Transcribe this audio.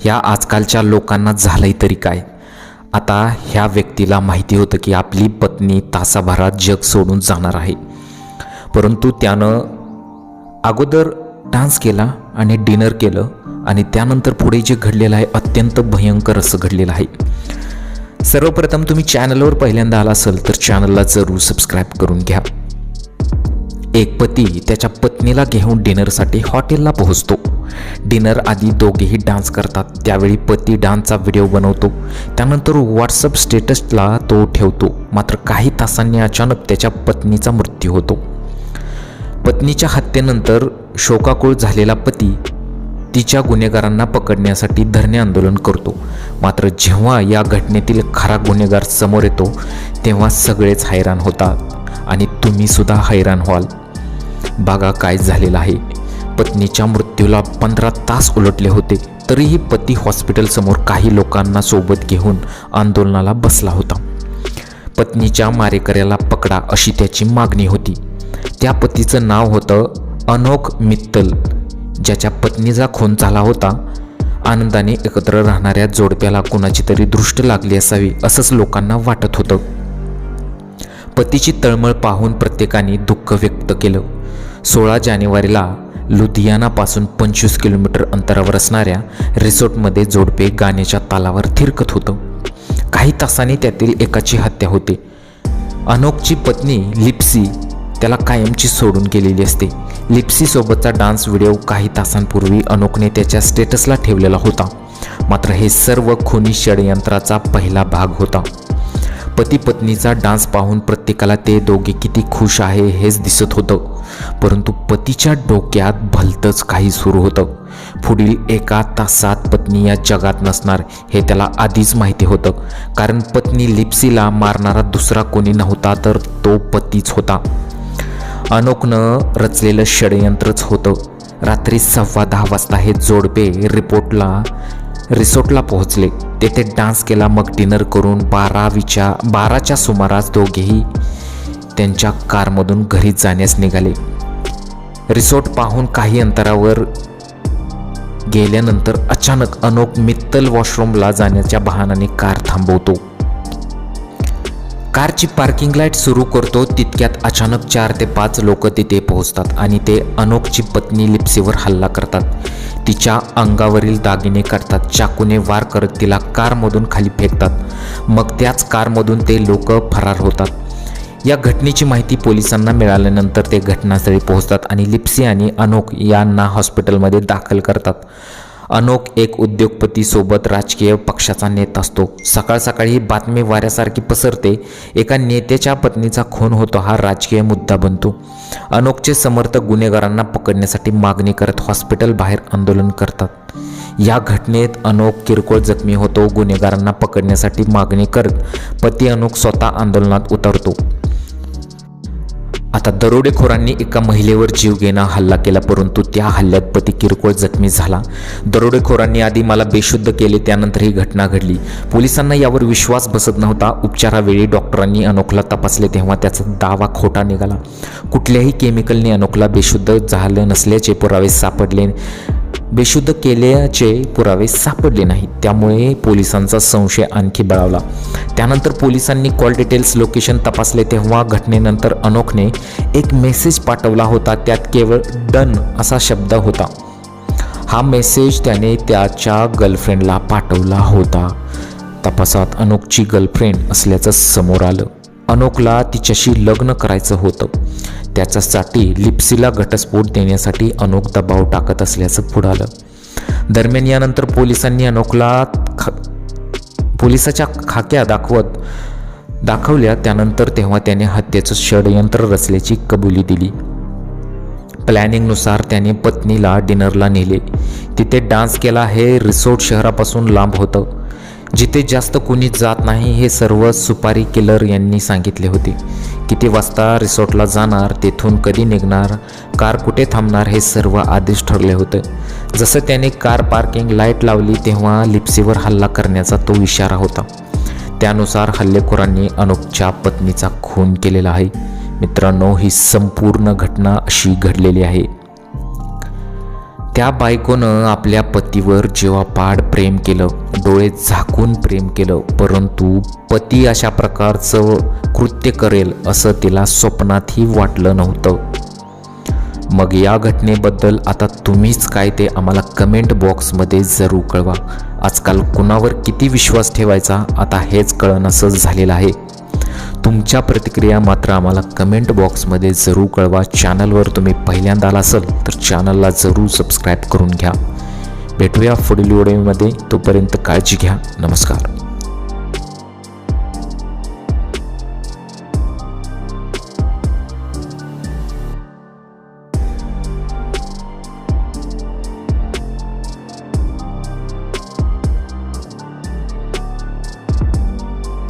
ह्या आजकालच्या लोकांना झालंय तरी काय? आता ह्या व्यक्तीला माहिती होतं की आपली पत्नी तासाभरात जग सोडून जाणार आहे. परंतु त्यानं अगोदर डान्स केला आणि डिनर केलं आणि त्यानंतर पुढे जे घडलेलं आहे अत्यंत भयंकर असं घडलेलं आहे. सर्वप्रथम तुम्ही चॅनलवर पहिल्यांदा आला असेल तर चॅनलला जरूर सबस्क्राईब करून घ्या. एक पती त्याच्या पत्नीला घेऊन डिनरसाठी हॉटेलला पोहोचतो. डिनर आधी दोघेही डान्स करतात. त्यावेळी पती डान्सचा व्हिडिओ बनवतो. त्यानंतर व्हॉट्सअप स्टेटसला तो ठेवतो. मात्र काही तासांनी अचानक त्याच्या पत्नीचा मृत्यू होतो. पत्नीच्या हत्येनंतर शोकाकुळ झालेला पती तिच्या गुन्हेगारांना पकडण्यासाठी धरणे आंदोलन करतो. मात्र जेव्हा या घटनेतील खरा गुन्हेगार समोर येतो तेव्हा सगळेच हैराण होतात. आणि तुम्ही सुद्धा हैराण व्हाल. बागा काय झालेलं आहे? पत्नीच्या मृत्यूला पंधरा तास उलटले होते तरीही पती हॉस्पिटलसमोर काही लोकांना सोबत घेऊन आंदोलनाला बसला होता. पत्नीच्या मारेकऱ्याला पकडा अशी त्याची मागणी होती. त्या पतीचं नाव होतं अनोख मित्तल ज्याच्या पत्नीचा खून झाला होता. आनंदाने एकत्र राहणाऱ्या जोडप्याला कुणाची तरी दृष्ट लागली असावी असंच लोकांना वाटत होतं. पतीची तळमळ पाहून प्रत्येकाने दुःख व्यक्त केलं. सोळा जानेवारीला लुधियानापासून पंचवीस किलोमीटर अंतरावर असणाऱ्या रिसॉर्टमध्ये जोडपे गाण्याच्या तालावर थिरकत होतं. काही तासांनी त्यातील एकाची हत्या होते. अनोखची पत्नी लिप्सी त्याला कायमची सोडून गेलेली असते. लिप्सीसोबतचा डान्स व्हिडिओ काही तासांपूर्वी अनोखने त्याच्या स्टेटसला ठेवलेला होता. मात्र हे सर्व खुनी षडयंत्राचा पहिला भाग होता. पती पत्नीचा डान्स पाहून प्रत्येकाला ते दोघे किती खुश आहे हेच दिसत होतं. परंतु पतीच्या डोक्यात भलतंच काही सुरू होतं. पुढील एका तासात पत्नी या जगात नसणार हे त्याला आधीच माहिती होतं. कारण पत्नी लिप्सीला मारणारा दुसरा कोणी नव्हता तर तो पतीच होता. अनोखनं रचलेलं षडयंत्रच होतं. रात्री सव्वा दहा वाजता हे जोडपे रिपोर्टला रिसोर्टला पोहोचले. तेथे डान्स केला मग डिनर करून बारावीच्या बाराच्या सुमारास दोघेही त्यांच्या कारमधून घरी जाण्यास निघाले. रिसोर्ट पाहून काही अंतरावर गेल्यानंतर अचानक अनोख मित्तल वॉशरूमला जाण्याच्या बहानाने कार थांबवतो. कारची पार्किंग लाइट सुरू करतो तितक्यात अचानक चार ते पाच लोक तिथे पोहोचतात आणि ते अनोखची पत्नी लिप्सीवर हल्ला करतात. तिच्या अंगावरील दागिने करतात. चाकूने वार करत तिला कारमधून खाली फेकतात. मग त्याच कारमधून ते लोक फरार होतात. या घटनेची माहिती पोलिसांना मिळाल्यानंतर ते घटनास्थळी पोहोचतात आणि लिप्सी आणि अनोख यांना हॉस्पिटलमध्ये दाखल करतात. अनोख एक उद्योगपती सोबत राजकीय पक्षाचा नेता असतो. सकाळ सकाळी ही बातमी वाऱ्यासारखी पसरते. एका नेत्याच्या पत्नीचा खून होतो हा राजकीय मुद्दा बनतो. अनोखचे समर्थक गुन्हेगारांना पकडण्यासाठी मागणी करत हॉस्पिटल बाहेर आंदोलन करतात. या घटनेत अनोख किरकोळ जखमी होतो गुन्हेगारांना पकडण्यासाठी मागणी करत पती अनोख स्वतः आंदोलनात उतरतो. आता दरोडेखोरांनी एका महिलेवर जीवघेणा हल्ला केला परंतु त्या हल्ल्यात पती किरकोळ जखमी झाला. दरोडेखोरांनी आधी मला बेशुद्ध केले त्यानंतर ही घटना घडली. पोलिसांना यावर विश्वास बसत नव्हता. उपचारावेळी डॉक्टरांनी अनोखला तपासले तेव्हा त्याचा दावा खोटा निघाला. कुठल्याही केमिकलने अनोखला बेशुद्ध झालं नसल्याचे पुरावे सापडले. बेशुद्ध केल्याचे पुरावे सापडले नाहीत. त्यामुळे पोलिसांचा संशय आणखी बळावला. त्यानंतर पोलिसांनी कॉल डिटेल्स लोकेशन तपासले. तेव्हा घटनेनंतर अनोखने एक मेसेज पाठवला होता. त्यात केवळ डन असा शब्द होता. हा मेसेज त्याने त्याच्या गर्लफ्रेंडला पाठवला होता. तपासात अनोखची गर्लफ्रेंड असल्याचं समोर आलं. अनोखला तिच्याशी लग्न करायचं होतं. त्याच्यासाठी लिप्सीला घटस्फोट देण्यासाठी अनोख दबाव टाकत असल्याचं पुढं आलं. दरम्यान यानंतर पोलिसांनी अनोखला ख पोलिसाच्या खाक्या दाखवत दाखवल्या त्यानंतर तेव्हा त्याने हत्येचं षडयंत्र रचल्याची कबुली दिली. प्लॅनिंगनुसार त्याने पत्नीला डिनरला नेले. तिथे डान्स केला हे रिसोर्ट शहरापासून लांब होतं. जिथे जास्त कुणी जात नाही हे सर्व सुपारी किलर यांनी सांगितले होते. किती वाजता रिसॉर्टला जाणार तेथून कधी निघणार कार कुठे थांबणार हे सर्व आधीच ठरले होते. जसं त्याने कार पार्किंग लाइट लावली तेव्हा लिप्सीवर हल्ला करण्याचा तो इशारा होता. त्यानुसार हल्लेखोरांनी अनुपच्या पत्नीचा खून केलेला आहे. मित्रांनो ही संपूर्ण घटना अशी घडलेली आहे. त्या बायकोनं आपल्या पतीवर जेव्हा पाड प्रेम केलं डोळे झाकून प्रेम केलं परंतु पती अशा प्रकारचं कृत्य करेल असं तिला स्वप्नातही वाटलं नव्हतं. मग या घटनेबद्दल आता तुम्हीच काय ते आम्हाला कमेंट बॉक्समध्ये जरूर कळवा. आजकाल कुणावर किती विश्वास ठेवायचा आता हेच कळणंसं झालेलं आहे. तुमच्या प्रतिक्रिया मात्र आम्हाला कमेंट बॉक्समध्ये जरूर कळवा. चॅनलवर तुम्ही पहिल्यांदा आला असाल तर चॅनलला जरूर सबस्क्राईब करून घ्या. भेटूया पुढील व्हिडिओमध्ये तोपर्यंत काळजी घ्या. नमस्कार.